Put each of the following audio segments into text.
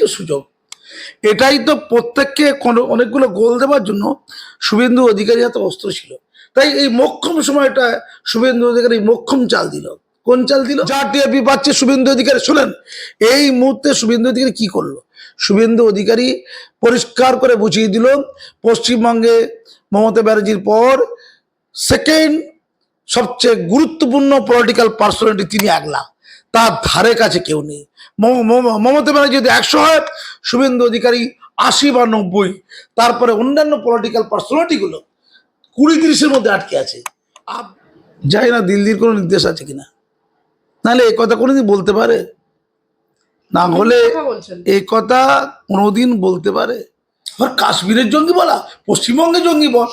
তো সুযোগ। এটাই তো প্রত্যেককে কোনো, অনেকগুলো গোল দেওয়ার জন্য শুভেন্দু অধিকারী হাতে অস্ত্র ছিল। তাই এই মক্ষম সময়টা শুভেন্দু অধিকারী মক্ষম চাল দিল। কোন চাল দিল? যা টিআরপি পাচ্ছে শুভেন্দু অধিকারী। শুনেন, এই মুহূর্তে শুভেন্দু অধিকারী কি করল? শুভেন্দু অধিকারী পরিষ্কার করে বুঝিয়ে দিল, পশ্চিমবঙ্গে মমতা ব্যানার্জির পর সেকেন্ড সবচেয়ে গুরুত্বপূর্ণ পলিটিক্যাল পার্সোনালিটি তিনি একলা। তার ধারে কাছে কেউ নেই। মমতা ব্যানার্জি যদি একশো হয় শুভেন্দু অধিকারী আশি বা নব্বই। তারপরে অন্যান্য পলিটিক্যাল পার্সোনালিটিগুলো কুড়ি তিরিশের মধ্যে আটকে আছে। আপ- জানি না দিল্লির কোনো নির্দেশ আছে কিনা। নাহলে এ কথা কোনোদিন বলতে পারে? না হলে কথা এই কথা কোনোদিন বলতে পারে? আর কাশ্মীরের জঙ্গি বলা পশ্চিমবঙ্গে জঙ্গি বল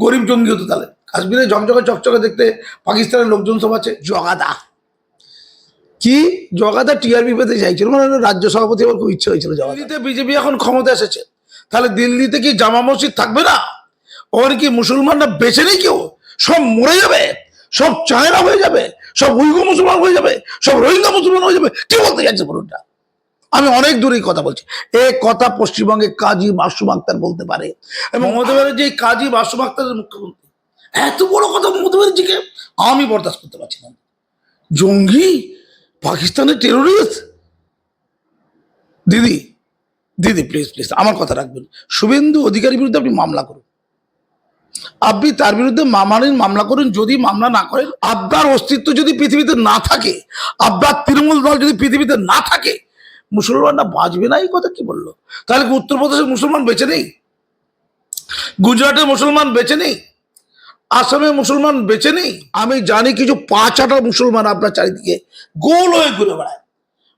গরিব জঙ্গি হতো তাহলে। কাশ্মীরে ঝকঝকে চকচকে দেখতে পাকিস্তানের লোকজন সব আছে জগাদা। কি? জগাদা টিআরপি পেতে চাইছিল মানে রাজ্য সভাপতি আমার খুব ইচ্ছে হয়েছিল দিল্লিতে বিজেপি এখন ক্ষমতা এসেছে। তাহলে দিল্লিতে কি জামা মসজিদ থাকবে না? ওর কি মুসলমানরা বেছে নেই কেউ? সব মরে যাবে, সব চায়না হয়ে যাবে, সব উইগো মুসলমান হয়ে যাবে, সব রোহিঙ্গা মুসলমান হয়ে যাবে। কি বলতে চাইছে বলুনটা? আমি অনেক দূরেই কথা বলছি। এ কথা পশ্চিমবঙ্গে কাজী মাসুম আক্তার বলতে পারে। এবং মমতা ব্যানার্জি কাজী মাসুম আক্তারের মুখ্যমন্ত্রী। এত বড় কথা মমতা ব্যানার্জিকে আমি বরদাস্ত করতে পারছি না। জঙ্গি পাকিস্তানের টেরোরিস্ট দিদি দিদি প্লিজ প্লিজ আমার কথা রাখবেন। শুভেন্দু অধিকারীর বিরুদ্ধে আপনি মামলা করুন। আপনি তার বিরুদ্ধে মামানির মামলা করুন, যদি মামলা না করেন, আপনার অস্তিত্ব যদি পৃথিবীতে না থাকে, আপনার তৃণমূল দল যদি পৃথিবীতে না থাকে, মুসলমানরা বাঁচবে না, এই কথা কি বলল? তাহলে উত্তরপ্রদেশের মুসলমান বেঁচে নেই? গুজরাটের মুসলমান বেঁচে নেই? আসামে মুসলমান বেঁচে নেই? আমি জানি কিছু পাঁচ আটা মুসলমান আপনার চারিদিকে গোল হয়ে ঘুরে বেড়ায়।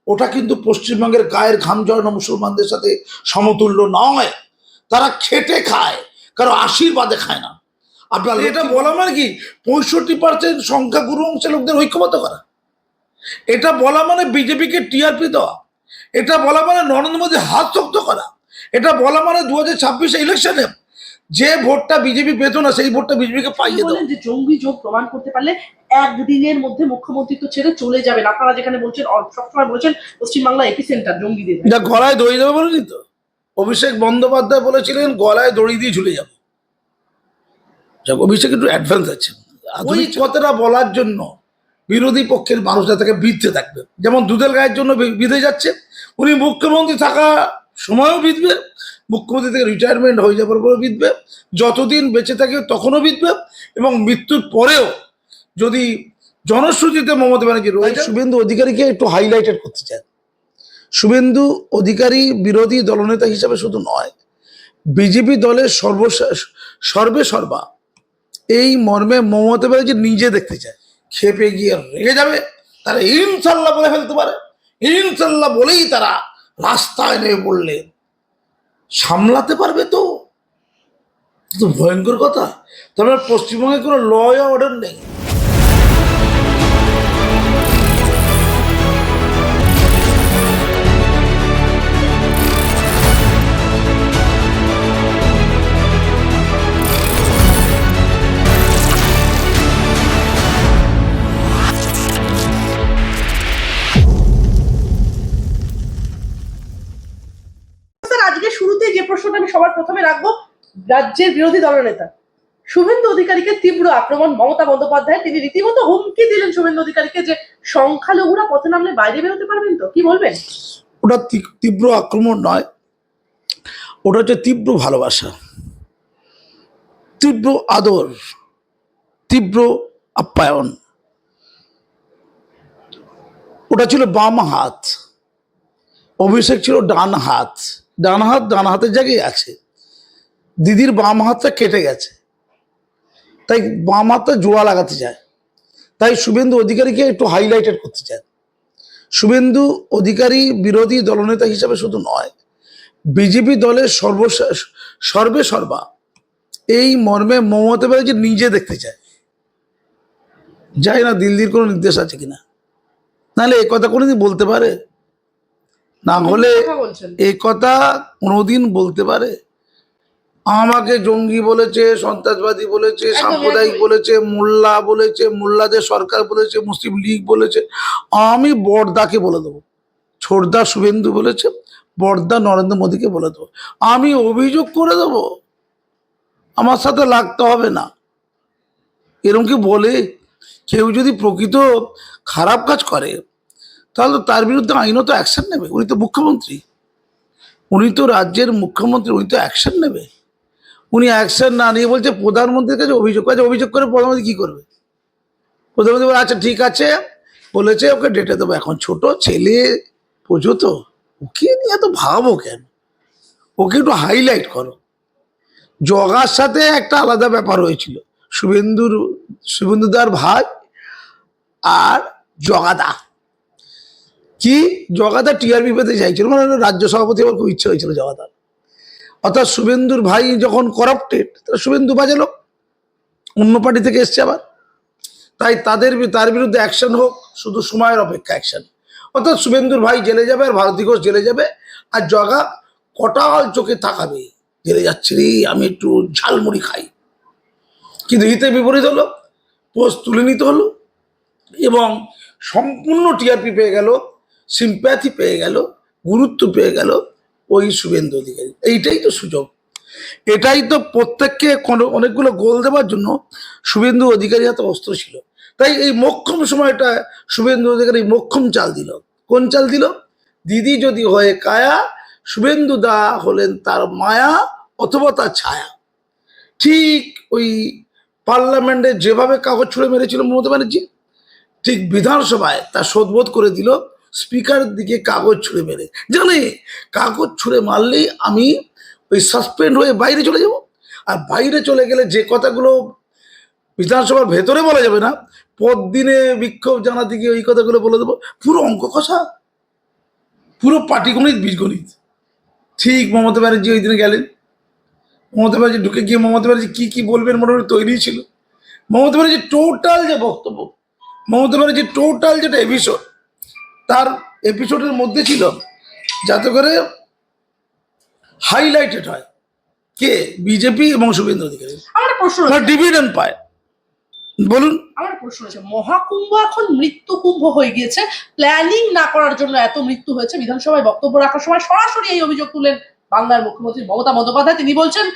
ওটা কিন্তু পশ্চিমবঙ্গের গায়ের ঘাম জড়ানো মুসলমানদের সাথে সমতুল্য নয়। তারা খেটে খায় কারও আশীর্বাদে খায় না। আপনার এটা বলা মানে কি? পঁয়ষট্টি পার্সেন্ট সংখ্যা গুরু অংশের লোকদের ঐক্যবদ্ধ করা। এটা বলা মানে বিজেপিকে টিআরপি দেওয়া। এটা বলা মানে নরেন্দ্র মোদী হাত শক্ত করা। এটা বলা মানে দু হাজার ছাব্বিশে ইলেকশনে যে ভোটটা বিজেপি পেত না সেই ভোটটা বিজেপিকে পাইয়ে বলেন যে জঙ্গি যোগ প্রমাণ করতে পারলে একদিনের মধ্যে মুখ্যমন্ত্রিত্ব ছেড়ে চলে যাবেন। আপনারা যেখানে বলছেন সবসময় বলছেন পশ্চিমবাংলা এপি সেন্টার জঙ্গিদের যা গলায় দড়ি দেবে বলেনি তো? অভিষেক বন্দ্যোপাধ্যায় বলেছিলেন গলায় দড়ি দিয়ে ঝুলে যাব। যাক অভিষেক একটু অ্যাডভান্স আছে। ওই কথাটা বলার জন্য বিরোধী পক্ষের মানুষরা তাকে বিধতে থাকবে। যেমন দুধের গায়ের জন্য বিধে যাচ্ছে উনি মুখ্যমন্ত্রী থাকা সময়ও বিধবে মুখ্যমন্ত্রী থেকে রিটায়ারমেন্ট হয়ে যাবার পরে বিধবে। যতদিন বেঁচে থাকে তখনও বিধবে এবং মৃত্যুর পরেও যদি জনশ্রুতিতে মমতা ব্যানার্জি রয়েছে শুভেন্দু অধিকারীকে একটু হাইলাইটেড করতে চান শুভেন্দু অধিকারী বিরোধী দলনেতা হিসাবে শুধু নয় বিজেপি দলের সর্বশেষ সর্বে সর্বা এই মর্মে মমতা ব্যানার্জি নিজে দেখতে চায়। খেপে গিয়ে রেগে যাবে তারা ইনশাল্লাহ বলে ফেলতে পারে। ইনশাল্লাহ বলেই তারা রাস্তায় নেমে পড়লে সামলাতে পারবে তো? ভয়ঙ্কর কথা। তবে পশ্চিমবঙ্গে কোনো ল অর্ডার নেই। রাজ্যের বিরোধী দলনেতা। শুভেন্দু অধিকারীকে তীব্র আক্রমণ, মমতা বন্দ্যোপাধ্যায়, তিনি রীতিমতো হুমকি দিলেন শুভেন্দু অধিকারীকে যে সংখ্যালঘুরা পথে নামলে বাইরে বেরোতে পারবেন তো? কি বলবেন? ওটা তীব্র আক্রমণ নয়। ওটা হচ্ছে তীব্র ভালোবাসা, তীব্র আদর, তীব্র আপ্যায়ন। ওটা ছিল বাম হাত, অভিষেক ছিল ডান হাত। ডান হাত, ডান হাতের জায়গায় আছে। দিদির বাম হাতটা কেটে গেছে। তাই বাম হাতটা জোড়া লাগাতে চায়। তাই শুভেন্দু অধিকারীকে একটু হাইলাইটেড করতে চায়। শুভেন্দু অধিকারী বিরোধী দলনেতা হিসাবে শুধু নয় বিজেপি দলের সর্বশেষ সর্বে সর্বা এই মর্মে মমতা ব্যানার্জি নিজে দেখতে চায়। জানি না দিল্লির কোনো নির্দেশ আছে কিনা। নাহলে এ কথা কোনোদিন বলতে পারে? না হলে এই কথা কোনোদিন বলতে পারে? আমাকে জঙ্গি বলেছে সন্ত্রাসবাদী বলেছে সাম্প্রদায়িক বলেছে মোল্লা বলেছে মোল্লাদের সরকার বলেছে মুসলিম লীগ বলেছে। আমি বড়দাকে বলে দেবো। ছোটদা শুভেন্দু বলেছে বর্দা নরেন্দ্র মোদীকে বলে দেবো। আমি অভিযোগ করে দেবো। আমার সাথে লাগতে হবে না। এরকম কি বলে? কেউ যদি প্রকৃত খারাপ কাজ করে তাহলে তার বিরুদ্ধে আইনত অ্যাকশন নেবে। উনি তো মুখ্যমন্ত্রী। উনি তো রাজ্যের মুখ্যমন্ত্রী উনি তো অ্যাকশন নেবে। উনি অ্যাকশন না নিয়ে বলছে, প্রধানমন্ত্রীর কাছে অভিযোগ আছে অভিযোগ করে প্রধানমন্ত্রী কী করবে? প্রধানমন্ত্রী বলে আচ্ছা ঠিক আছে। বলেছে, ওকে ডেটে দেবো। এখন ছোট ছেলে পুজো তো, ওকে নিয়ে তো ভাবো কেন? ওকে একটু হাইলাইট করো। জগার সাথে একটা আলাদা ব্যাপার হয়েছিল, শুভেন্দুর শুভেন্দুদার ভাই আর জগাদা কি? জগাদা টিআরপি পেতে চাইছিল মানে রাজ্য সভাপতি আমার খুব ইচ্ছে হয়েছিল জগাদার অর্থাৎ শুভেন্দুর ভাই যখন করাপ্টেড শুভেন্দু বাজালো অন্য পার্টি থেকে এসছে আবার। তাই তাদের তার বিরুদ্ধে অ্যাকশন হোক, শুধু সময়ের অপেক্ষা অ্যাকশন অর্থাৎ শুভেন্দুর ভাই জেলে যাবে আর ভারতী ঘোষ জেলে যাবে, আর জগা কটাল চোখে তাকাবে জেলে যাচ্ছে রে, আমি একটু ঝালমুড়ি খাই। কিন্তু হিতে বিপরীত হলো পোস্ট তুলে নিতে হলো, এবং সম্পূর্ণ টিআরপি পেয়ে গেল সিম্প্যাথি পেয়ে গেল, গুরুত্ব পেয়ে গেল ওই শুভেন্দু অধিকারী। এইটাই তো সুযোগ। এটাই তো প্রত্যেককে অনেকগুলো গোল দেওয়ার জন্য শুভেন্দু অধিকারী হাতে অস্ত্র ছিল। তাই এই মক্ষম সময়টা শুভেন্দু অধিকারী মক্ষম চাল দিল। কোন চাল দিল? দিদি যদি হয়ে কায়া, শুভেন্দু দা হলেন তার মায়া অথবা তার ছায়া। ঠিক ওই পার্লামেন্টে যেভাবে কাগজ ছুঁড়ে মেরেছিল মমতা ব্যানার্জি, ঠিক বিধানসভায় তা শোধবোধ করে দিল স্পিকারের দিকে কাগজ ছুঁড়ে মেরে। জানে কাগজ ছুঁড়ে মারলেই আমি ওই সাসপেন্ড হয়ে বাইরে চলে যাব। আর বাইরে চলে গেলে যে কথাগুলো বিধানসভার ভেতরে বলা যাবে না পর দিনে বিক্ষোভ জানাতে গিয়ে ওই কথাগুলো বলে দেবো। পুরো অঙ্ক কষা। পুরো পাটিগণিত বীজগণিত। ঠিক মমতা ব্যানার্জি ওই দিনে গেলেন। মমতা ব্যানার্জি ঢুকে গিয়ে মমতা ব্যানার্জি কী কী বলবেন মোটামুটি তৈরি ছিল। মমতা ব্যানার্জি টোটাল যে বক্তব্য, মমতা ব্যানার্জি টোটাল যেটা এপিসোড তার এপিসোডের মধ্যে ছিল যাতে করে হাইলাইটেড হয় কে বিজেপি এবং শুভেন্দু অধিকারী। আমার প্রশ্ন ডিভিডেন্ড পায়। বলুন। আমার প্রশ্ন রয়েছে মহাকুম্ভ এখন মৃত্যু কুম্ভ হয়ে গিয়েছে। প্ল্যানিং না করার জন্য এত মৃত্যু হয়েছে। বিধানসভায় বক্তব্য রাখার সময় সরাসরি এই অভিযোগ তুলেন বাংলার মুখ্যমন্ত্রী মমতা বন্দ্যোপাধ্যায়। তিনি বলছেন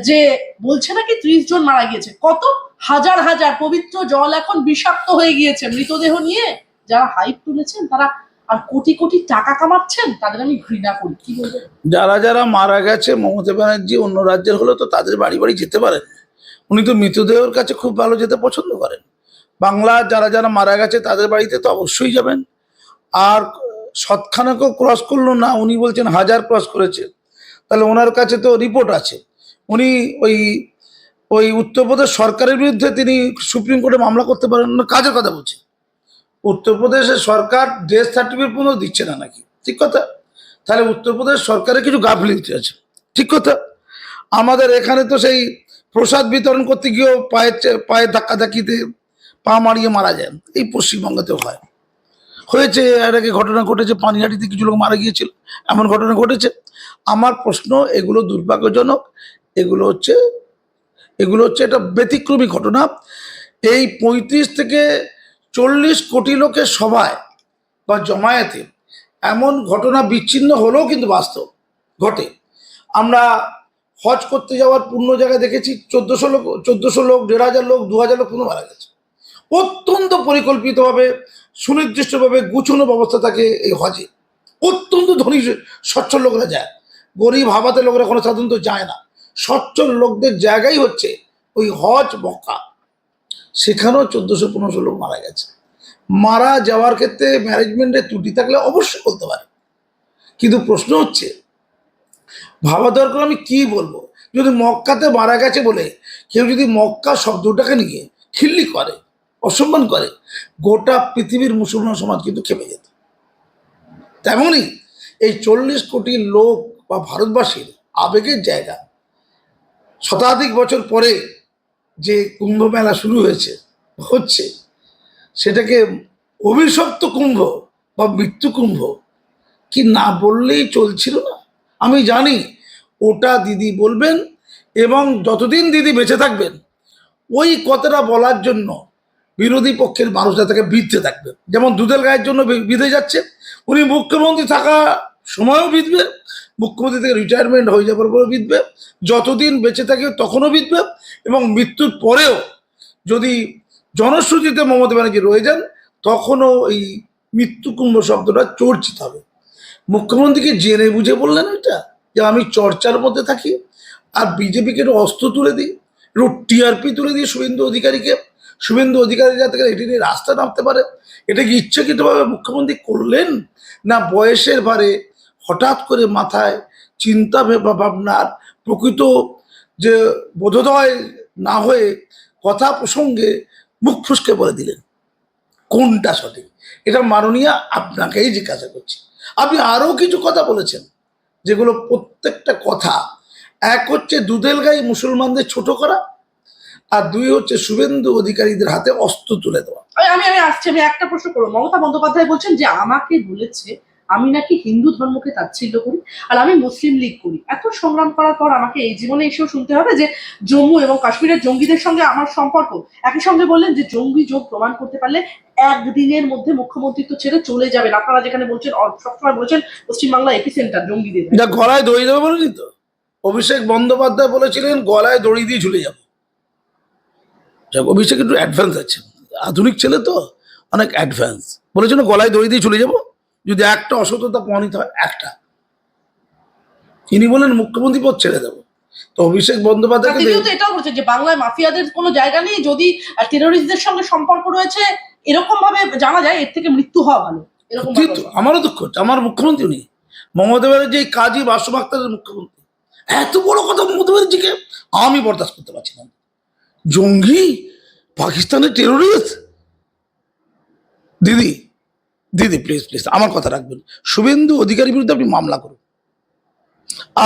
যে বলছে নাকি ত্রিশ জন মারা গিয়েছে। কত? হাজার হাজার। পবিত্র জল এখন বিষাক্ত হয়ে গিয়েছে। মৃতদেহ নিয়ে যারা হাইপ তুলেছেন, তারা আর কোটি কোটি টাকা কামাচ্ছেন, তাদের আমি ঘৃণা করি। কি বলব যারা যারা মারা গেছে, মমতা ব্যানার্জি অন্য রাজ্যের হলে তো তাদের বাড়ি বাড়ি যেতে পারেন। উনি তো মৃতদেহের কাছে খুব ভালো যেতে পছন্দ করেন। বাংলা যারা যারা মারা গেছে, তাদের বাড়িতে তো অবশ্যই যাবেন। আর সৎখানাকেও ক্রস করল না, উনি বলছেন হাজার ক্রস করেছে। তাহলে ওনার কাছে তো রিপোর্ট আছে। উনি ওই ওই উত্তরপ্রদেশ সরকারের বিরুদ্ধে তিনি সুপ্রিম কোর্টে মামলা করতে পারেন কাজের কথা বলছি। উত্তরপ্রদেশের সরকার ডেথ সার্টিফিকেট পর্যন্ত দিচ্ছে না নাকি? ঠিক কথা? তাহলে উত্তরপ্রদেশ সরকারের কিছু গাফলিতে আছে। ঠিক কথা? আমাদের এখানে তো সেই প্রসাদ বিতরণ করতে গিয়েও পায়ের চে- পায়ের ধাক্কা ধাক্কিতে পা মারিয়ে মারা যায়। এই পশ্চিমবঙ্গতেও হয়। হয়েছে এর আগে ঘটনা ঘটেছে? পানিহাটিতে কিছু লোক মারা গিয়েছিল। এমন ঘটনা ঘটেছে। আমার প্রশ্ন, এগুলো দুর্ভাগ্যজনক। এগুলো হচ্ছে এগুলো হচ্ছে একটা ব্যতিক্রমী ঘটনা। এই পঁয়ত্রিশ থেকে চল্লিশ কোটি লোকের সভায় বা জমায়েতে এমন ঘটনা বিচ্ছিন্ন হলেও কিন্তু বাস্তব, ঘটে। আমরা হজ করতে যাওয়ার পূর্ণ জায়গায় দেখেছি, চোদ্দোশো লোক চোদ্দোশো লোক, দেড় হাজার লোক, দু হাজার লোক পুরো মারা গেছে। অত্যন্ত পরিকল্পিতভাবে, সুনির্দিষ্টভাবে গুছানো ব্যবস্থা থাকে এই হজে। অত্যন্ত ধনী, সচ্ছল লোকরা যায়। গরিব হাবাতে লোকরা কোনো সাধারণত যায় না। সচ্ছল লোকদের জায়গাই হচ্ছে ওই হজ মক্কা। সেখানেও চোদ্দোশো পনেরোশো লোক মারা গেছে। মারা যাওয়ার ক্ষেত্রে ম্যানেজমেন্টের ত্রুটি থাকলে অবশ্যই বলতে পারে। কিন্তু প্রশ্ন হচ্ছে, ভাবা দরকার আমি কি বলব? যদি মক্কাতে মারা গেছে বলে কেউ যদি মক্কা শব্দটাকে নিয়ে খিল্লি করে, অসম্মান করে, গোটা পৃথিবীর মুসলমান সমাজ কিন্তু খেপে যেত। তেমনই এই চল্লিশ কোটি লোক বা ভারতবাসীর আবেগের জায়গা শতাধিক বছর পরে যে কুম্ভ মেলা শুরু হয়েছে, হচ্ছে, সেটাকে অভিশপ্ত কুম্ভ বা মৃত্যু কুম্ভ কি না বললেই চলছিল না? আমি জানি, ওটা দিদি বলবেন এবং যতদিন দিদি বেঁচে থাকবেন, ওই কথাটা বলার জন্য বিরোধী পক্ষের মানুষরা তাকে বিধতে থাকবে। যেমন দুধের গায়ের জন্য বিধে যাচ্ছে, উনি মুখ্যমন্ত্রী থাকা সময়ও বিধবে মুখ্যমন্ত্রী থেকে রিটায়ারমেন্ট হয়ে যাওয়ার পরে বিধবে। যতদিন বেঁচে থাকে তখনও বিধবে এবং মৃত্যুর পরেও যদি জনশ্রুতিতে মমতা ব্যানার্জি রয়ে যান, তখনও এই মৃত্যুকুম্ভ শব্দটা চর্চিত হবে। মুখ্যমন্ত্রীকে জেনে বুঝে বললেন এটা? যে আমি চর্চার মধ্যে থাকি আর বিজেপিকে একটু অস্ত্র তুলে দিই, একটু টিআরপি তুলে দিই শুভেন্দু অধিকারীকে। শুভেন্দু অধিকারী যাতে এটি নিয়ে রাস্তা নামতে পারে। এটা কি ইচ্ছাকৃতভাবে মুখ্যমন্ত্রী করলেন না বয়সের ভারে হঠাৎ করে মাথায় চিন্তা ভেবা ভাবনার প্রকৃত যে বোধোদয় না হয়ে কথা প্রসঙ্গে মুখ ফুসকে বলে দিলেন। কোনটা সঠিক? এটা মাননীয় আপনাকেই জিজ্ঞাসা করছি। আপনি আরও কিছু কথা বলেছেন, যেগুলো প্রত্যেকটা কথা। এক হচ্ছে দুধেল গাই মুসলমানদের ছোট করা, আর দুই হচ্ছে শুভেন্দু অধিকারীদের হাতে অস্ত্র তুলে দেওয়া। আমি আমি আসছি, আমি একটা প্রশ্ন করব। মমতা বন্দ্যোপাধ্যায় বলছেন যে আমাকে বলেছে আমি নাকি হিন্দু ধর্মকে তাচ্ছিল্য করি আর আমি মুসলিম লীগ করি। এত সংগ্রাম করার পর আমাকে এই জীবনে এসেও শুনতে হবে যে জম্মু এবং কাশ্মীরের জঙ্গিদের সঙ্গে আমার সম্পর্ক। একই সঙ্গে বললেন যে জঙ্গি যোগ প্রমাণ করতে পারলে একদিনের মধ্যে মুখ্যমন্ত্রিত্ব ছেড়ে চলে যাবেন। আপনারা যেখানে বলছেন সবসময় বলছেন পশ্চিমবাংলা এপিসেন্টার জঙ্গিদের। গলায় দড়ি দেবে বলেনি তো? অভিষেক বন্দ্যোপাধ্যায় বলেছিলেন, গলায় দড়ি দিয়ে ঝুলে যাব। অভিষেক একটু অ্যাডভান্স আছে। আধুনিক ছেলে তো, অনেক অ্যাডভান্স বলেছিল গলায় দড়ি দিয়ে ঝুলে যাব। যদি একটা অসততা প্রমাণিত হয় একটা। তিনি বলেন মুখ্যমন্ত্রী পদ ছেড়ে দেবো। তো অভিষেক বন্দ্যোপাধ্যায়কে এটাও বলছেন যে বাংলায় মাফিয়াদের কোনো জায়গা নেই যদি টেরোরিস্টদের সঙ্গে সম্পর্ক রয়েছে এরকম ভাবে জানা যায় এর থেকে মৃত্যু হওয়া ভালো। আমারও দুঃখ আমার মুখ্যমন্ত্রী উনি মমতা ব্যানার্জি এই কাজী বাসু আক্তারের মুখ্যমন্ত্রী। এত বড় কথা মমতা ব্যানার্জিকে আমি বরদাস্ত করতে পারছি না। জঙ্গি পাকিস্তানের টেরোরিস্ট দিদি দিদি প্লিজ প্লিজ আমার কথা রাখবেন। শুভেন্দু অধিকারীর বিরুদ্ধে আপনি মামলা করুন।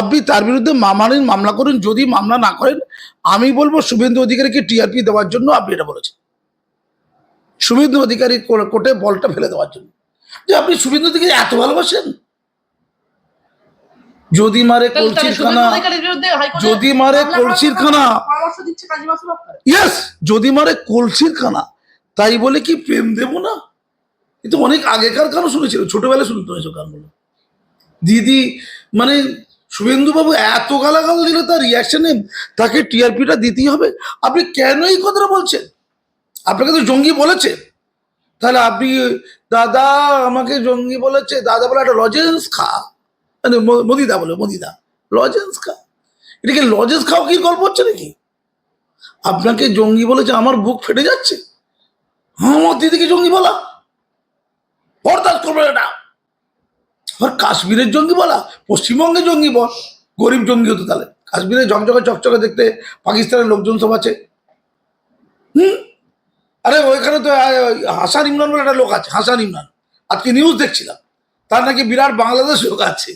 আপনি তার বিরুদ্ধে মামারিন মামলা করুন যদি মামলা না করেন আমি বলব শুভেন্দু অধিকারীকে টিআরপি দেওয়ার জন্য আপনি এটা বলেছেন। শুভেন্দু অধিকারী কোর্টে বলটা ফেলে দেওয়ার জন্য। যে আপনি শুভেন্দু অধিকারী এত ভালোবাসেন? যদি মারে কলসির খানা যদি মারে মামলা কলসির খানা ইয়েস যদি মারে কলসির খানা তাই বলে কি প্রেম দেব না? কিন্তু অনেক আগেকার গানও শুনেছিল ছোটবেলায় শুনতে হয়েছে গানগুলো। দিদি মানে শুভেন্দুবাবু এত গালাগাল দিলে তার রিয়াকশনে তাকে টিআরপিটা দিতেই হবে। আপনি কেন এই কথাটা বলছেন? আপনাকে তো জঙ্গি বলেছে। তাহলে আপনি, দাদা আমাকে জঙ্গি বলেছে, দাদা বলে একটা লজেন্স খা। মানে মদিদা বলে, মদিদা। লজেন্স খা। এটা কি লজেন্স খাও কি গল্প হচ্ছে নাকি? আপনাকে জঙ্গি বলেছে, আমার বুক ফেটে যাচ্ছে? হ্যাঁ আমার দিদিকে জঙ্গি বলা। বরদাস্ত করবে এটা আর কাশ্মীরের জঙ্গি বলা পশ্চিমবঙ্গের জঙ্গি বল, গরিব জঙ্গি হতো তাহলে। কাশ্মীরে ঝকঝকে চকচকে দেখতে পাকিস্তানের লোকজন সব আছে। হুম? আরে ওইখানে তো হাসান ইমরান বলে একটা লোক আছে, হাসান ইমরান। আজকে নিউজ দেখছিলাম। তার নাকি বিরাট বাংলাদেশ লোক আছে।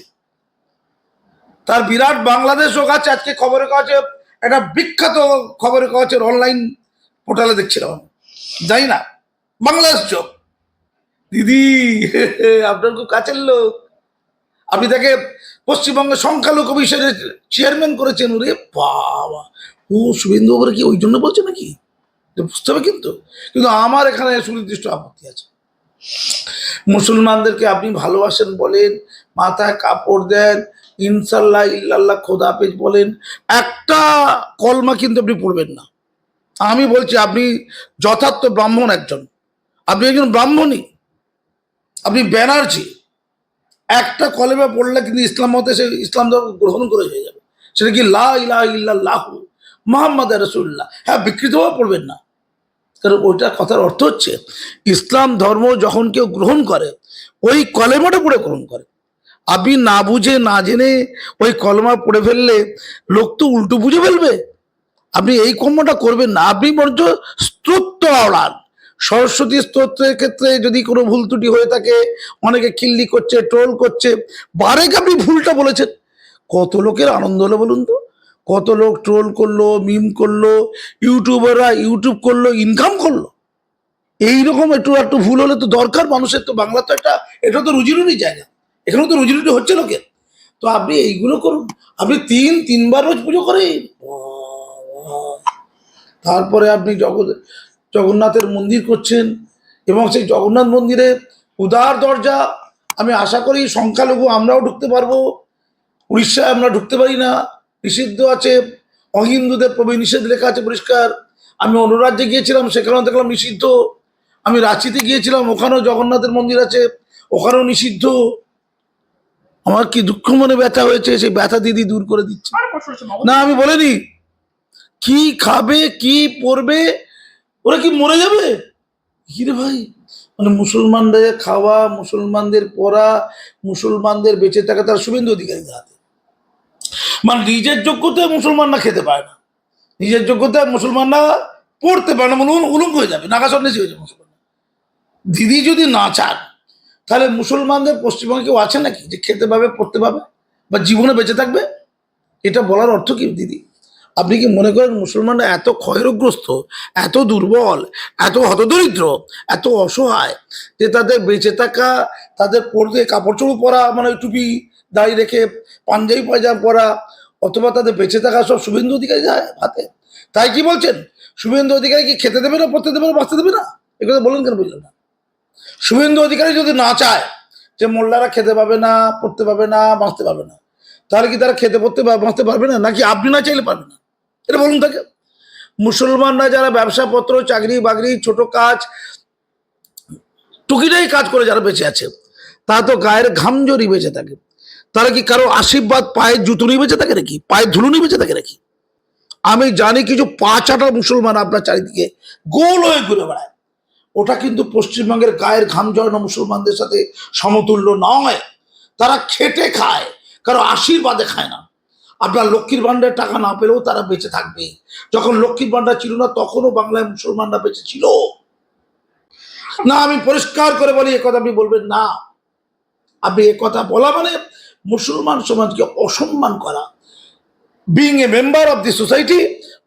তার বিরাট বাংলাদেশ লোক আছে, আজকে খবরের কাগজে একটা বিখ্যাত খবরের কাগজের অনলাইন পোর্টালে দেখছিলাম। জানি না, বাংলাদেশ চোখ। দিদি, আপনার খুব কাছের লোক। আপনি তাকে পশ্চিমবঙ্গের সংখ্যালঘু কমিশনের চেয়ারম্যান করেছেন, ওরে বাবা। ও শুভেন্দু বাবুরা কি ওই জন্য বলছে নাকি? বুঝতে হবে কিন্তু। কিন্তু আমার এখানে সুনির্দিষ্ট আপত্তি আছে। মুসলমানদেরকে আপনি ভালোবাসেন বলেন, মাথায় কাপড় দেন, ইনশাল্লাহ, ইল্লাল্লাহ খোদাফেজ বলেন, একটা কলমা কিন্তু আপনি পড়বেন না। আমি বলছি, আপনি যথার্থ ব্রাহ্মণ একজন। আপনি একজন ব্রাহ্মণই। আপনি ব্যানার্জি একটা কলেমা পড়লে কিন্তু ইসলাম মতে সে ইসলাম ধর্ম গ্রহণ করে হয়ে যাবে। সেটা কি লা ইলাহা ইল্লাল্লাহ মোহাম্মদ রসুল্লাহ হ্যাঁ বিকৃতভাবে পড়বেন না। কারণ ওইটা কথার অর্থ হচ্ছে, ইসলাম ধর্ম যখন কেউ গ্রহণ করে, ওই কলেমাটা পড়ে গ্রহণ করে। আপনি না বুঝে, না জেনে ওই কলমা পড়ে ফেললে লোক তো উল্টো বুঝে ফেলবে। আপনি এই কর্মটা করবেন না। আপনি বরঞ্চ স্তোত্র আওড়ান সরস্বতী স্তোত্রের ক্ষেত্রে যদি কোনো ভুল ত্রুটি হয়ে থাকে, অনেকে খিল্লি করছে ট্রোল করছে, বারেক আপনি ভুলটা বলেছেন। কত লোকের আনন্দ হলো বলুন তো? কত লোক ট্রোল করল মিম করল ইউটিউবাররা ইউটিউব করল ইনকাম করল। এইরকম একটু একটু ভুল হলে তো দরকার মানুষের, তো বাংলা তো একটা, এটা তো রুজিরুরি জায়গা। এখানেও তো রুজিরুটি হচ্ছে লোকের। তো আপনি এইগুলো করুন। আপনি তিন, তিনবার রোজ পুজো করেন। তারপরে আপনি জগৎ জগন্নাথের মন্দির করছেন এবং সেই জগন্নাথ মন্দিরে উদার দরজা। আমি আশা করি সংখ্যালঘু আমরাও ঢুকতে পারব। উড়িষ্যায় আমরা ঢুকতে পারি না। নিষিদ্ধ আছে। অহিন্দুদের প্রবে নিষেধ লেখা আছে পরিষ্কার। আমি অনুরাজ্যে গিয়েছিলাম সেখানেও দেখলাম নিষিদ্ধ। আমি রাঁচিতে গিয়েছিলাম ওখানেও জগন্নাথের মন্দির আছে। ওখানেও নিষিদ্ধ। আমার কি দুঃখ মনে ব্যথা হয়েছে সেই ব্যথা দিদি দূর করে দিচ্ছে। না আমি বলিনি। কি খাবে কি পরবে ওরা কি মরে যাবে? কি রে ভাই মানে মুসলমানদের খাওয়া, মুসলমানদের পড়া, মুসলমানদের বেঁচে থাকা তার শুভেন্দু অধিকারীদের হাতে। মানে নিজের যোগ্যতায় মুসলমানরা খেতে পারে না। নিজের যোগ্যতায় মুসলমানরা পড়তে পারে না মানে উলুঙ্গ হয়ে যাবে নাগা সন্ন্যাসী হয়ে যাবে মুসলমান। দিদি যদি না চান, তাহলে মুসলমানদের পশ্চিমবঙ্গে কেউ আছে নাকি? যে খেতে পাবে, পড়তে পাবে, বা জীবনে বেঁচে থাকবে? এটা বলার অর্থ কি দিদি? আপনি কি মনে করেন মুসলমানরা এত ক্ষয়রগ্রস্ত, এত দুর্বল, এত হতদরিদ্র, এত অসহায় যে তাদের বেঁচে থাকা, তাদের পড়তে কাপড় চোপড় পরা মানে টুপি দাঁড়িয়ে রেখে পাঞ্জাবি পায়জামা পরা, অথবা তাদের বেঁচে থাকা সব শুভেন্দু অধিকারী যায় হাতে? তাই কি বলছেন? শুভেন্দু অধিকারী কি খেতে দেবে না পড়তে দেবে না, বাঁচতে দেবে না? এগুলো বলেন কেন বুঝলেন না? শুভেন্দু অধিকারী যদি না চায় যে মোল্লারা খেতে পাবে না পড়তে পাবে না, বাঁচতে পারবে না, তাহলে কি তারা খেতে পড়তে বাঁচতে পারবে না? নাকি আপনি না চাইলে পারবে না? এটা বলুন তাকে মুসলমানরা যারা ব্যবসাপত্র, চাকরি বাকরি, ছোট কাজ, টুকিটাই কাজ করে যারা বেঁচে আছে, তারা তো গায়ের ঘাম জড়ি বেঁচে থাকে। তারা কি কারও আশীর্বাদ, পায়ের জুতো নিয়ে বেঁচে থাকে নাকি? পায়ের ধুলো নিয়ে বেঁচে থাকে নাকি? আমি জানি কিছু পাঁচ আটা মুসলমান আপনার চারিদিকে গোল হয়ে ঘুরে বেড়ায়। ওটা কিন্তু পশ্চিমবঙ্গের গায়ের ঘাম জড়ানো মুসলমানদের সাথে সমতুল্য নয়। তারা খেটে খায়, কারও আশীর্বাদে খায় না। আপনার লক্ষ্মীর ভাণ্ডার টাকা না পেলেও তারা বেঁচে থাকবে। যখন লক্ষ্মীর ভাণ্ডার ছিল না, তখনও বাংলায় মুসলমানরা বেঁচে ছিল। না, আমি পরিষ্কার করে বলি, এ কথা আপনি বলবেন না। আপনি কথা বলা মানে মুসলমান সমাজকে অসম্মান করা। Being a member of the society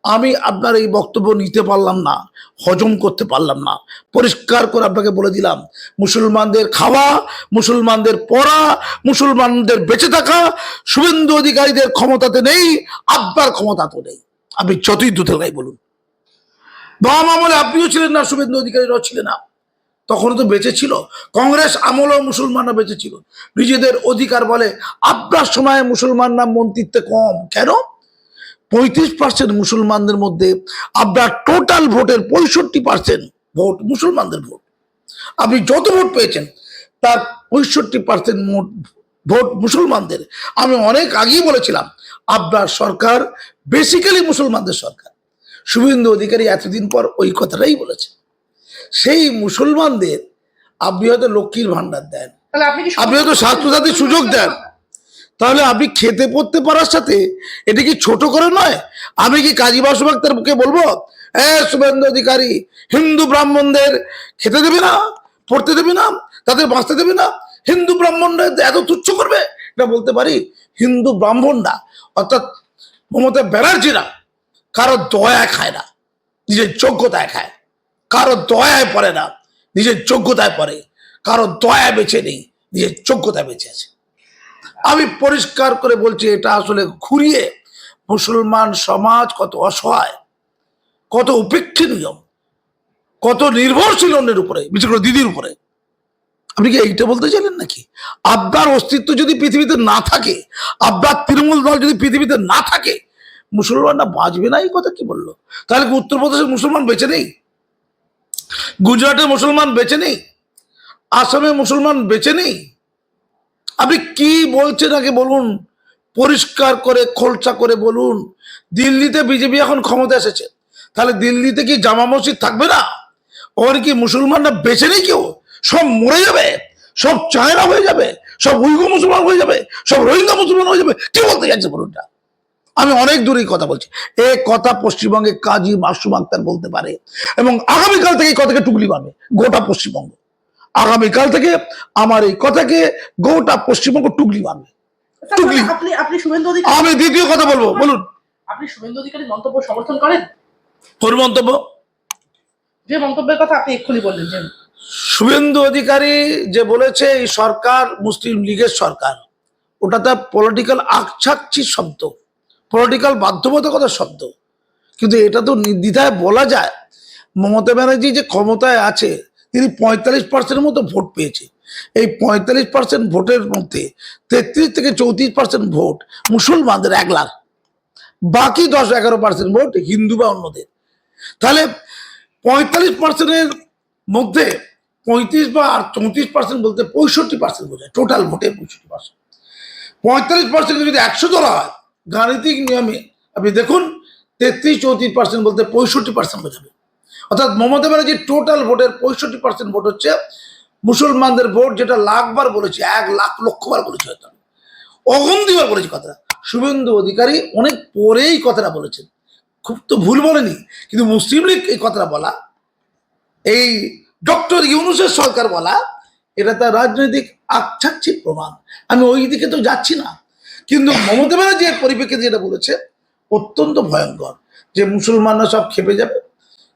আমি আপনার এই বক্তব্য নিতে পারলাম না, হজম করতে পারলাম না। পরিষ্কার করে আপনাকে বলে দিলাম, মুসলমানদের খাওয়া, মুসলমানদের পড়া, মুসলমানদের বেঁচে থাকা, শুভেন্দু অধিকারীদের ক্ষমতাতে নেই আপনার ক্ষমতাতে নেই। আপনি যতই দুধের গাই বলুন। বাম আমলে আপনিও ছিলেন না, শুভেন্দু অধিকারীরাও ছিলেন না। তখন তো বেঁচে ছিল। কংগ্রেস আমলেও মুসলমানরা বেঁচে ছিল। নিজেদের অধিকার বলে আপনার সময় মুসলমানরা মন্ত্রিত্বে কম। কেন? পঁয়ত্রিশ পার্সেন্ট মুসলমানদের মধ্যে আপনার টোটাল ভোটের পঁয়ষট্টি পার্সেন্ট ভোট মুসলমানদের ভোট আপনি যত ভোট পেয়েছেন তার পঁয়ষট্টি পার্সেন্ট মোট ভোট মুসলমানদের। আমি অনেক আগেই বলেছিলাম আপনার সরকার বেসিক্যালি মুসলমানদের সরকার। শুভেন্দু অধিকারী এতদিন পর ওই কথাটাই বলেছে। সেই মুসলমানদের আপনি হয়তো লক্ষ্মীর ভাণ্ডার দেন আপনি হয়তো স্বাস্থ্যসাথী সুযোগ দেন। তাহলে আপনি খেতে পড়তে পারার সাথে এটা কি ছোট করে নয়? আমি কি কাজী বাসু আক্তার মুখে বলব? এ শুভেন্দু অধিকারী, হিন্দু ব্রাহ্মণদের খেতে দেবে না, পড়তে দেবে না, তাদের বাঁচতে দেবে না। হিন্দু ব্রাহ্মণরা এত তুচ্ছ করবে? এটা বলতে পারি হিন্দু ব্রাহ্মণরা, অর্থাৎ মমতা ব্যানার্জিরা কারও দয়া খায় না, নিজের যোগ্যতায় খায়। কারও দয়ায় পড়ে না, নিজের যোগ্যতায় পড়ে। কারও দয়া বেছে নেই, নিজের যোগ্যতা বেঁচে আছে। আমি পরিষ্কার করে বলছি, এটা আসলে ঘুরিয়ে মুসলমান সমাজ কত অসহায়, কত উপেক্ষণীয় কত নির্ভরশীল অন্যের উপরে, বিশেষ করে দিদির উপরে। আপনি কি এইটা বলতে চাইলেন নাকি? আপনার অস্তিত্ব যদি পৃথিবীতে না থাকে আপনার তৃণমূল দল যদি পৃথিবীতে না থাকে, মুসলমানরা বাঁচবে না, এই কথা কি বলল? তাহলে কি উত্তরপ্রদেশের মুসলমান বেঁচে নেই? গুজরাটের মুসলমান বেঁচে নেই? আসামে মুসলমান বেঁচে নেই? আপনি কি বলছেন আগে বলুন, পরিষ্কার করে, খোলসা করে বলুন। দিল্লিতে বিজেপি এখন ক্ষমতা এসেছে। তাহলে দিল্লিতে কি জামা মসজিদ থাকবে না? ওখানে কি মুসলমানরা বেঁচে নেই কেউ? সব মরে যাবে, সব চায়না হয়ে যাবে, সব উইগো মুসলমান হয়ে যাবে, সব রোহিঙ্গা মুসলমান হয়ে যাবে। কি বলতে চাইছে বলুন না? আমি অনেক দূরেই কথা বলছি। এ কথা পশ্চিমবঙ্গে কাজী মাসুম আক্তার বলতে পারে এবং আগামীকাল থেকে এই কথাকে টুকলি পাবে গোটা পশ্চিমবঙ্গ। আগামীকাল থেকে আমার এই কথাকে গোটা পশ্চিমবঙ্গ টুকলি পাবে স্যার, টুকলি। আমি দ্বিতীয় কথা বলব বলুন। আপনি শুভেন্দু অধিকারী মন্তব্য সমর্থন করেন? তোর মন্তব্য? যে মন্তব্যের কথা আপনি এক্ষুনি বললেন যে শুভেন্দু অধিকারী যে বলেছে এই সরকার মুসলিম লীগের সরকার ওটা তার পলিটিক্যাল আকছাকছির শব্দ পলিটিক্যাল বাধ্যবাধকতার শব্দ। কিন্তু এটা তো নির্দ্বিধায় বলা যায়। মমতা ব্যানার্জি যে ক্ষমতায় আছে তিনি পঁয়তাল্লিশ পার্সেন্টের মতো ভোট পেয়েছে। এই পঁয়তাল্লিশ পার্সেন্ট ভোটের মধ্যে তেত্রিশ থেকে চৌত্রিশ পার্সেন্ট ভোট মুসলমানদের এক লাখ। বাকি দশ এগারো পার্সেন্ট ভোট হিন্দু বা অন্যদের। তাহলে পঁয়তাল্লিশ পার্সেন্টের মধ্যে পঁয়ত্রিশ বা আর চৌত্রিশ পার্সেন্ট বলতে পঁয়ষট্টি পার্সেন্ট বোঝায় টোটাল ভোটে পঁয়ষট্টি পার্সেন্ট পঁয়তাল্লিশ পার্সেন্ট যদি একশো ধরা হয়, গাণিতিক নিয়মে আপনি দেখুন তেত্রিশ চৌত্রিশ পার্সেন্ট বলতে পঁয়ষট্টি পার্সেন্ট বোঝাবে। অর্থাৎ মমতা ব্যানার্জির টোটাল ভোটের পঁয়ষট্টি পার্সেন্ট ভোট হচ্ছে। মুসলমানদের ভোট যেটা লাখবার বলেছে, এক লাখ লক্ষবার বলেছে হয়তো। আমি। অগন্তিবার বলেছি কথাটা। শুভেন্দু অধিকারী অনেক পরেই কথাটা বলেছেন। খুব তো ভুল বলেনি, কিন্তু মুসলিম লীগ এই কথাটা বলা, এই ডক্টর ইউনুসের সরকার বলা, এটা তার রাজনৈতিক আকছাচ্ছিক প্রমাণ। আমি ওই দিকে তো যাচ্ছি না। কিন্তু মমতা ব্যানার্জি এর পরিপ্রেক্ষিতে যেটা বলেছে, অত্যন্ত ভয়ঙ্কর, যে মুসলমানরা সব খেপে যাবে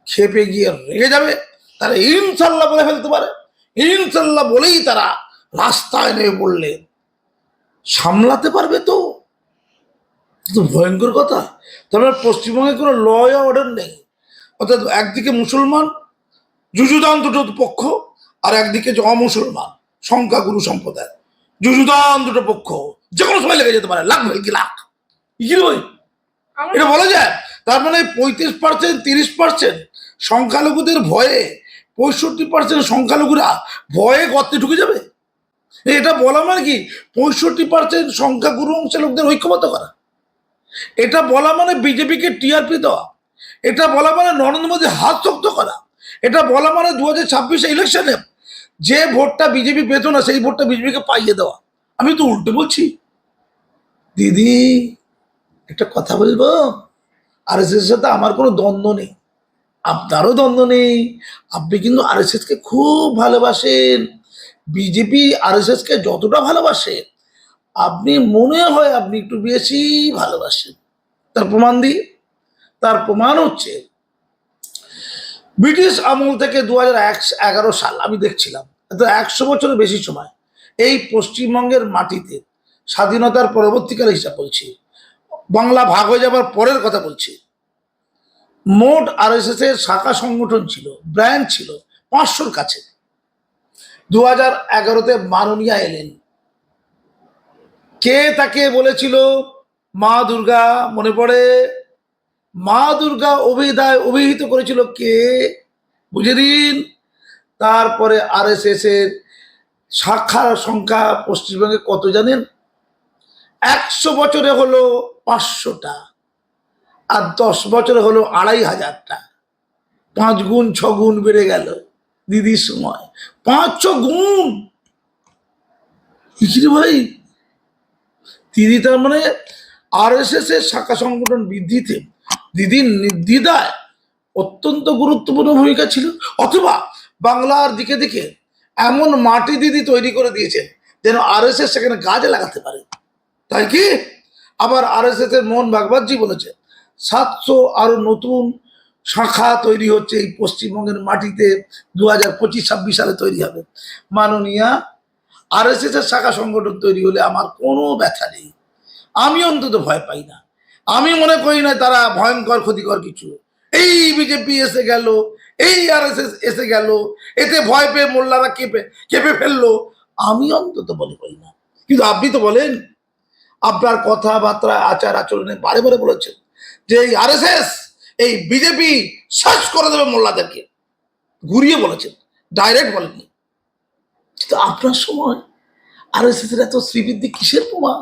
খেপে গিয়ে রেগে যাবে তারা ইনশাল্লাহ বলে ফেলতে পারে। ইনশাল্লাহ বলেই তারা রাস্তায় নেমে পড়লেন সামলাতে পারবে তো? ভয়ঙ্কর কথা। তাহলে পশ্চিমবঙ্গে কোনো ল অর্ডার নেই। অর্থাৎ একদিকে মুসলমান যুযুদান দুটো পক্ষ আর একদিকে যে অমুসলমান সংখ্যাগুরু সম্প্রদায়। যুযুদান দুটো পক্ষ যে কোনো সময় লেগে যেতে পারে লাখ ভাই কি লাখ? কি এটা বলা যায়? তার মানে পঁয়ত্রিশ পার্সেন্ট তিরিশ পার্সেন্ট সংখ্যালঘুদের ভয়ে, পঁয়ষট্টি পার্সেন্ট সংখ্যালঘুরা ভয়ে গর্তে ঢুকে যাবে? এটা বলা মানে কি? পঁয়ষট্টি পার্সেন্ট সংখ্যাগুরু অংশের লোকদের ঐক্যবদ্ধ করা। এটা বলা মানে বিজেপিকে টিআরপি দেওয়া। এটা বলা মানে নরেন্দ্র মোদী হাত শক্ত করা। এটা বলা মানে দু হাজার ছাব্বিশে ইলেকশনে যে ভোটটা বিজেপি পেত না, সেই ভোটটা বিজেপিকে পাইয়ে দেওয়া। আমি তো উল্টে বলছি। দিদি, একটা কথা বলব? আর এর সাথে আমার কোনো দ্বন্দ্ব নেই। আপনারও দ্বন্দ্ব নেই। আপনি কিন্তু আর এস কে খুব ভালোবাসেন। বিজেপি আর এস কে যতটা ভালোবাসে, আপনি মনে হয় আপনি একটু বেশি ভালোবাসেন। তার প্রমাণ দিই। তার প্রমাণ হচ্ছে, ব্রিটিশ আমল থেকে দু হাজার এগারো সাল, আমি দেখছিলাম একশো বছরের বেশি সময়, এই পশ্চিমবঙ্গের মাটিতে স্বাধীনতার পরবর্তীকালে হিসাব বলছি, বাংলা ভাগ হয়ে যাবার পরের কথা বলছি। মোট আর এস এর শাখা সংগঠন ছিল, ব্র্যান্ড ছিল পাঁচশোর কাছে। দু হাজার এগারোতে মাননীয়া এলেন। কে তাকে বলেছিল? মা দুর্গা, মনে পড়ে? মা দুর্গা অভিধায় অভিহিত করেছিল কে? বুঝে দিন। তারপরে আর এস এর শাখার সংখ্যা পশ্চিমবঙ্গে কত জানেন? একশো বছরে হলো পাঁচশোটা। আর দশ বছরে হলো আড়াই হাজারটা। পাঁচ গুণ, ছ গুণ বেড়ে গেল দিদির সময়। পাঁচ, ছ গুণ! ভাই, দিদি তার মানে আর এস এস এর শাখা সংগঠন বৃদ্ধিতে দিদির নির্দ্বিধায় অত্যন্ত গুরুত্বপূর্ণ ভূমিকা ছিল। অথবা বাংলার দিকে দিকে এমন মাটি দিদি তৈরি করে দিয়েছেন যেন আর এস এস সেখানে গাছ লাগাতে পারে। তাই কি? আবার আর এস এস এর মোহন ভাগবতজি বলেছে সাতশো আরও নতুন শাখা তৈরি হচ্ছে এই পশ্চিমবঙ্গের মাটিতে দু হাজার পঁচিশ, ছাব্বিশ সালে তৈরি হবে। মাননীয়া আর এস এস এর শাখা সংগঠন তৈরি হলে আমার কোনো ব্যথা নেই। আমি অন্তত ভয় পাই না। আমি মনে করি না তারা ভয়ঙ্কর, ক্ষতিকর কিছু। এই বিজেপি এসে গেল, এই আর এস এস এসে গেল, এতে ভয় পেয়ে মোল্লারা কেঁপে কেঁপে ফেলল। আমি অন্তত মনে করি না। কিন্তু আপনি তো বলেন, আপনার কথাবার্তা আচার আচরণে বারে বারে বলেছেন। যে এই আর এই বিজেপি সার্চ করে দেবে মোল্লাদেরকে। ঘুরিয়ে বলেছেন ডাইরেক্ট বলেননি কিন্তু আপনার সময় আর এস এর এত শ্রীবৃদ্ধি কিসের প্রমাণ?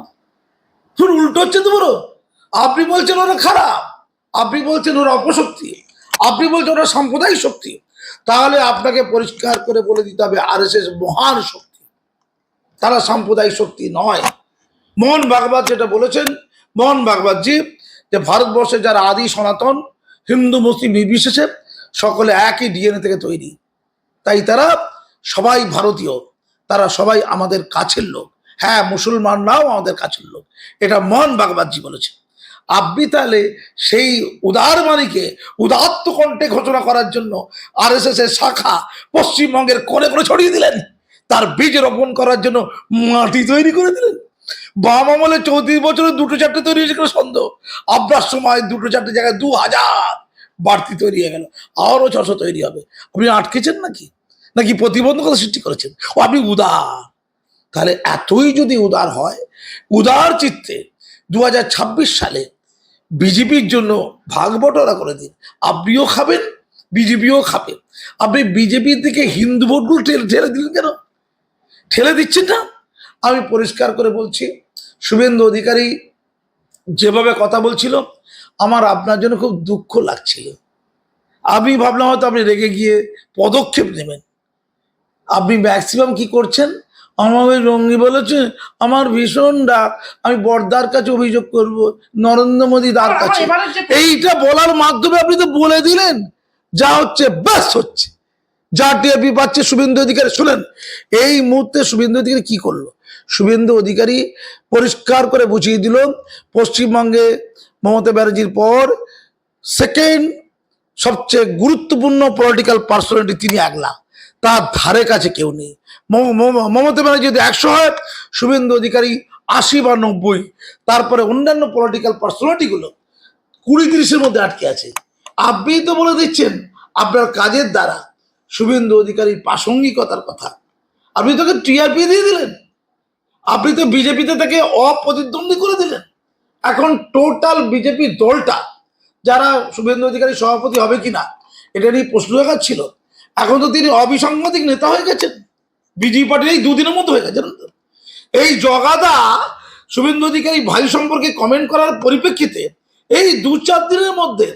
তোর উল্টো হচ্ছে তো বড় আপনি বলছেন ওরা খারাপ, আপনি বলছেন ওরা অপশক্তি, আপনি বলছেন ওরা সাম্প্রদায়িক শক্তি। তাহলে আপনাকে পরিষ্কার করে বলে দিতে হবে আর এস এস মহান শক্তি। তারা সাম্প্রদায়িক শক্তি নয়। মোহন ভাগবত যেটা বলেছেন, মোহন ভাগবতজি যে ভারতবর্ষে যারা আদি সনাতন, হিন্দু, মুসলিম নির্বিশেষে সকলে একই ডিএনএ থেকে তৈরি। তাই তারা সবাই ভারতীয়, তারা সবাই আমাদের কাছের লোক। হ্যাঁ মুসলমানরাও আমাদের কাছের লোক। এটা মোহন ভাগবতজি বলেছে আপনি তাহলে সেই উদারবাণীকে উদাত্ত কণ্ঠে ঘোষণা করার জন্য আর এস শাখা পশ্চিমবঙ্গের কোণে কোণে ছড়িয়ে দিলেন। তার বীজ রোপণ করার জন্য মাটি তৈরি করে দিলেন। বাম আমলে চৌত্রিশ বছরে দুটো চারটে তৈরি হয়েছে কোনো সন্দেহ আপনার সময় দুটো চারটে জায়গায় দু হাজার বাড়তি তৈরি হয়ে গেল। আরও ছশো তৈরি হবে। আপনি আটকেছেন নাকি? নাকি প্রতিবন্ধকতা সৃষ্টি করেছেন? ও, আপনি উদার। তাহলে এতই যদি উদার হয়, উদার চিত্তে দু হাজার ছাব্বিশ সালে বিজেপির জন্য ভাগ বটরা করে দিন। আপনিও খাবেন, বিজেপিও খাবে। আপনি বিজেপির দিকে হিন্দু ভোটগুলো ঠেলে ঠেলে দিলেন কেন? ঠেলে দিচ্ছেন না? আমি পরিষ্কার করে বলছি শুভেন্দু অধিকারী যেভাবে কথা বলছিল আমার আপনার জন্য খুব দুঃখ লাগছিল। আমি ভাবলাম হয়তো আপনি রেগে গিয়ে পদক্ষেপ নেবেন। আপনি ম্যাক্সিমাম কি করছেন? আমাকে রঙ্গি বলেছে আমার ভীষণ ডাক আমি বর্দার কাছে অভিযোগ করব নরেন্দ্র মোদী দার কাছে। এইটা বলার মাধ্যমে আপনি তো বলে দিলেন যা হচ্ছে ব্যাস হচ্ছে। যা টিআরপি পাচ্ছে শুভেন্দু অধিকারী শুনেন এই মুহূর্তে শুভেন্দু অধিকারী কি করল? শুভেন্দু অধিকারী পরিষ্কার করে বুঝিয়ে দিল, পশ্চিমবঙ্গে মমতা ব্যানার্জির পর সেকেন্ড সবচেয়ে গুরুত্বপূর্ণ পলিটিক্যাল পার্সোনালিটি তিনি একলা। তার ধারে কাছে কেউ নেই। মম- মম- মমতা ব্যানার্জি যদি একশো হয়, শুভেন্দু অধিকারী আশি বা নব্বই। তারপরে অন্যান্য পলিটিক্যাল পার্সোনালিটিগুলো কুড়ি তিরিশের মধ্যে আটকে আছে। আপনি তো বলে দিচ্ছেন, আপনার কাজের দ্বারা শুভেন্দু অধিকারীর প্রাসঙ্গিকতার কথা। আপনি তোকে টিআরপি দিয়ে দিলেন। আপনি তো বিজেপিতে তাকে অপ্রতিদ্বন্দ্বী করে দিলেন। এখন টোটাল বিজেপি দলটা, যারা শুভেন্দু অধিকারী সভাপতি হবে কিনা, এটা নিয়ে প্রশ্ন ছিল। এখন তো তিনি অবিসাংবাদিক নেতা হয়ে গেছেন। বিজেপি পার্টির এই দুদিনের মধ্যে হয়ে গেছেন। এই জগাদা শুভেন্দু অধিকারী ভাই সম্পর্কে কমেন্ট করার পরিপ্রেক্ষিতে এই দু চার দিনের মধ্যে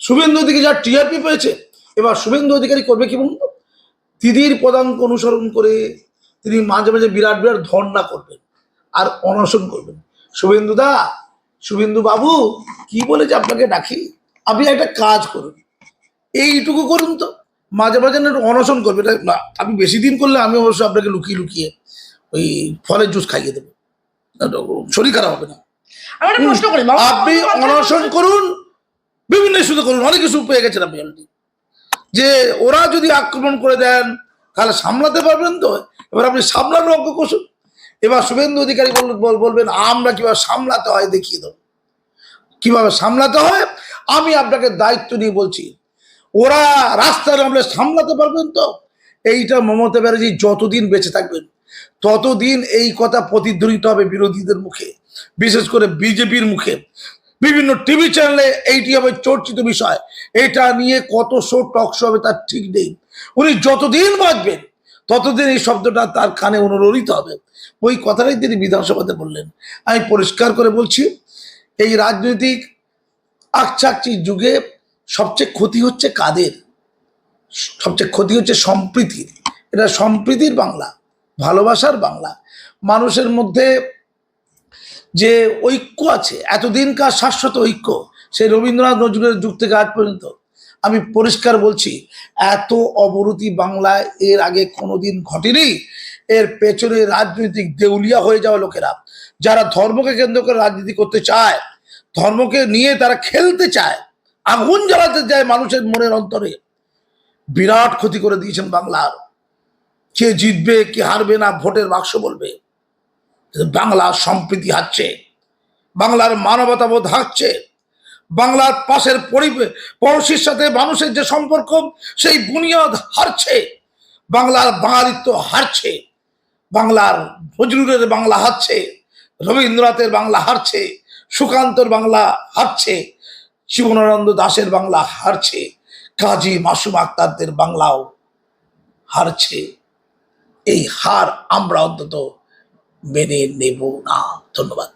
শুভেন্দু অধিকারী যা টিআরপি পেয়েছে, এবার শুভেন্দু অধিকারী করবে কি বলুন দিদির পদাঙ্ক অনুসরণ করে তিনি মাঝে মাঝে বিরাট বিরাট ধর্ণা করবেন আর অনশন করবেন। শুভেন্দু দা শুভেন্দু বাবু কি বলেছে আপনাকে ডাকি? আপনি একটা কাজ করুন। এইটুকু করুন তো। মাঝে মাঝে না একটু অনশন করবে এটা না, আপনি বেশি দিন করলে আমি অবশ্য আপনাকে লুকিয়ে লুকিয়ে ওই ফলের জুস খাইয়ে দেবো। শরীর খারাপ হবে না। আপনি অনশন করুন বিভিন্ন ইস্যুতে করুন অনেক ইস্যু পেয়ে গেছেন আপনি অলরেডি যে ওরা যদি আক্রমণ করে দেন তাহলে সামলাতে পারবেন তো? এবার আপনি সামলানোর অঙ্ক কষুন। এবার শুভেন্দু অধিকারী বল- বল- বলবেন, আমরা কীভাবে সামলাতে হয় দেখিয়ে দেবো কীভাবে সামলাতে হয়? আমি আপনাকে দায়িত্ব নিয়ে বলছি, ওরা রাস্তায় নামলে সামলাতে পারবেন তো? এইটা মমতা ব্যানার্জি যতদিন বেঁচে থাকবেন, ততদিন এই কথা প্রতিধ্বনিত হবে বিরোধীদের মুখে, বিশেষ করে বিজেপির মুখে। বিভিন্ন টিভি চ্যানেলে এইটি হবে চর্চিত বিষয়। এটা নিয়ে কত শো টক শো হবে তার ঠিক নেই। উনি যতদিন বাঁচবেন ততদিন এই শব্দটা তার কানে অনুরোধিত হবে। ওই কথাটাই তিনি বিধানসভাতে বললেন। আমি পরিষ্কার করে বলছি, এই রাজনৈতিক আকচাকচির যুগে সবচেয়ে ক্ষতি হচ্ছে কাদের? সবচেয়ে ক্ষতি হচ্ছে সম্প্রীতির। এটা সম্প্রীতির বাংলা, ভালোবাসার বাংলা। মানুষের মধ্যে যে ঐক্য আছে, এতদিনকার শাশ্বত ঐক্য, সেই রবীন্দ্রনাথ নজরুলের যুগ থেকে আজ পর্যন্ত আমি পরিষ্কার বলছি, এত অবনতি বাংলায় এর আগে কোনোদিন ঘটেনি। এর পেছনে রাজনৈতিক দেউলিয়া হয়ে যাওয়া লোকেরা, যারা ধর্মকে কেন্দ্র করে রাজনীতি করতে চায়, ধর্মকে নিয়ে তারা খেলতে চায়, আগুন জ্বালাতে চায় মানুষের মনের অন্তরে। বিরাট ক্ষতি করে দিয়েছেন বাংলার কে জিতবে, কে হারবে না ভোটের বাক্স বলবে। বাংলা সম্প্রীতি হারছে বাংলার মানবতাবোধ হারছে বাংলার পাশের পড়শির সাথে মানুষের যে সম্পর্ক, সেই বুনিয়াদ হারছে। বাংলার বাঙালিত্ব হারছে। বাংলার নজরুলের বাংলা হারছে। রবীন্দ্রনাথের বাংলা হারছে। সুকান্তর বাংলা হারছে। জীবনানন্দ দাশের বাংলা হারছে। কাজী মাসুম আক্তারদের বাংলাও হারছে। এই হার আমরা অন্তত মেনে নেব না। ধন্যবাদ।